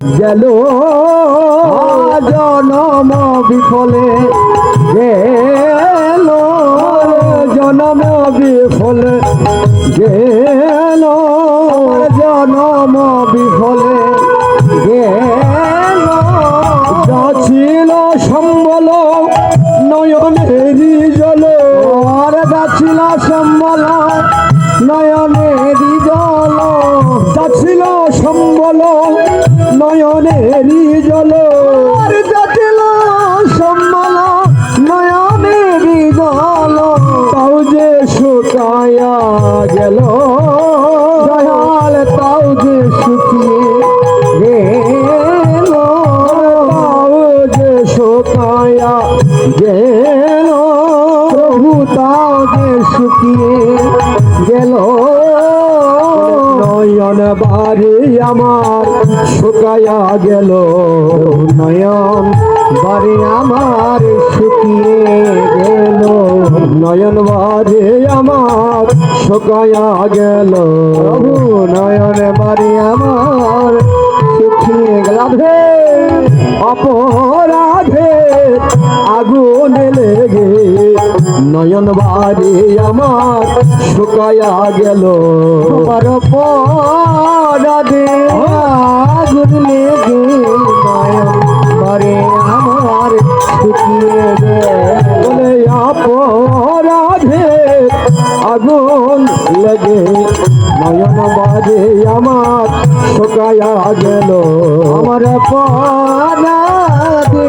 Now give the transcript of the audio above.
গেল জনম বিফলে, গেল জনম বিফলে, গেল জনম বিফলে, গেল যাচ্ছিল সম্বল নয়নেরই জল আর যাচ্ছিল সম্বল নয়নেরই নয়নেরই জল। আর যাচ্ছিল সম্বল নয়নেরই জল তাও যে শুকায়া গেল। দয়াল, তাও যে শুকিয়ে গেল। তাও যে শুকায়া গেল। প্রভু তাও যে শুকিয়ে গেল। নয়ন বাড়ি আমার শুকায়া গেল নয়ন। বাড়ি আমার শুকিয়ে গেল, নয়ন বাড়ি আমার শুকায়া গেল। নয়ন বাড়ি আমার শুকিয়ে গেল। রাধে, অপরাধে আগুন লেগে নয়ন বাড়ি আমার শুকায়া গেল। আমার পরাধে আগুন লেগে নয়ন বাড়ি আমার শুকিয়ে বলে আগুন লেগে নয়ন বাজে আমার শুকায়া গেল। আমার পরাধে